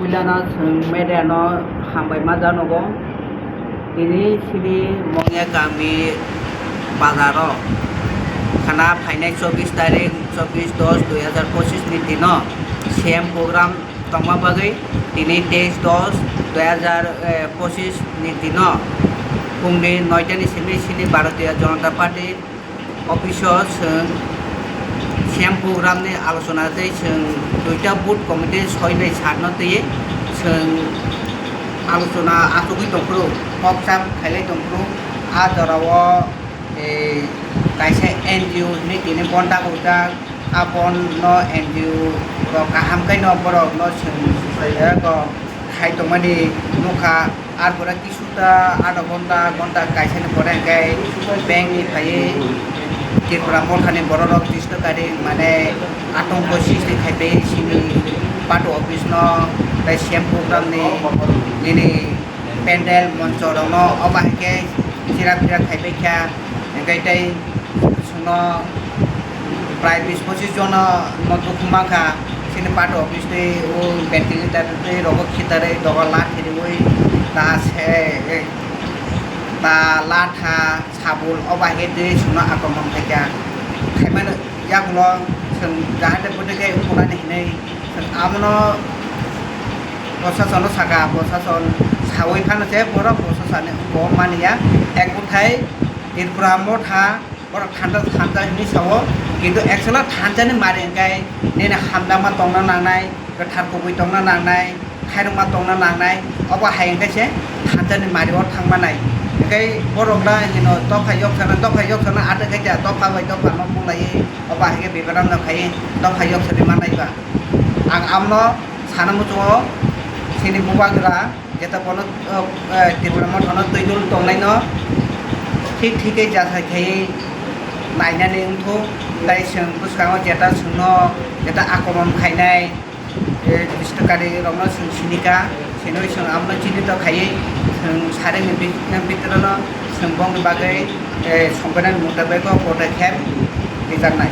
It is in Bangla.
तुलाना मेड्यानो हामबाय मा जानांगौ बेनि सिरि मंया गामि बाजाराव खाना फाइनाय चौबिस तारिख चौबिस दस दुई हजार पचिसनि दिनाव सेम प्रग्राम तमा बागै दिनै तेइस दस दुई हजार पचिसनि दिनाव फुंनि नयटानिसिमै सिनि भारतीय जनता पार्टी अफिसाव जों ᱥᱮᱢ প্রোগ্রাম নিয়ে আলোচনাতে দুইটা ᱥᱮᱱ ᱫᱩᱭᱴᱟ সহিবে সারনতে ᱥᱚᱭᱵᱮ ᱥᱟᱨᱱᱚ ᱛᱮ ᱥᱮᱱ আলোচনা আতকি দমপ্রু পকচাম খাইলে দমপ্রু আ দরাব কাইসে এন জি ও নি তিনি বন্ডা কৌতা আ বন ন এন জি ও কাহাম কাই নবরক ন খাই তোমানি নখা আর পরে কিছুটা আধা ঘণ্টা ঘণ্টা কাইসে পরে ব্যাংক নিয়ে ফাইয়ে ত্রিপুরা মঠানি বড় রক গাড়ি মানে আতঙ্ক সৃষ্টি খাইবে সিনি পাটো অফিস ন, তাই সেম প্রোগ্রাম নি নিনি প্যান্ডেল, মঞ্চ দং ন অবাহিকে চিরা ফিরা খাইবে খা তাই শুনো, প্রায় বিশ পঁচিশ জন নতুন খুমাখা সিনি পাটো অফিস ও ভেন্টিলেটার রগ খিতারে দগ খেলি ওই তা সে, তা লাঠা সাবুল অবাহে দিয়ে সুনো আকমন থাকে খাইমান ইয়াগুলো जों जाहाथे गतिके फरायनो हिनै जों आमनो प्रशासन साखा प्रशासन सावैखानोसै बर' प्रशासन मानिया একগুঠাই এরপরা মোঠা বড় ঠান্ডা ঠান্ডা হিনি সাবো কিন্তু একচুয়ালি ঠান্ডানি মারি এনকাই নেনে হামদামা টংনা নাংনাই থারকবি টংনা নাংনাই খাইরমা টংনা নাংনাই অবা হাই এনকাইছে ঠান্ডানি মারিব থাংমানাই cái bố rồng đó thì nó tóc phải dốc sana tóc phải dốc sana ăn được cái chả tóc phải vậy tóc phải nó cũng lấy ở bài cái bị cái nó phải tóc phải dốc sana mà này cả ăn ăn nó sana một chỗ thì đi mua băng ra যেটা কোনো ত্রিপুরামত হনত তৈদুল তংলাইন ঠিক ঠিকই যাথাই খাই নাইনাनै ओंथ' दाय सों गोसोखाङो जेटा सोंन' जेटा आक्रमण खायनाय বিষ্ণুকালী রমণ সিনিকা সেনই আমরা চিহ্নিত খাই সারে বিতরণ বঙ্গ বাগে সংবিধান মোতাবেক পদক্ষেপ বিচার নাই।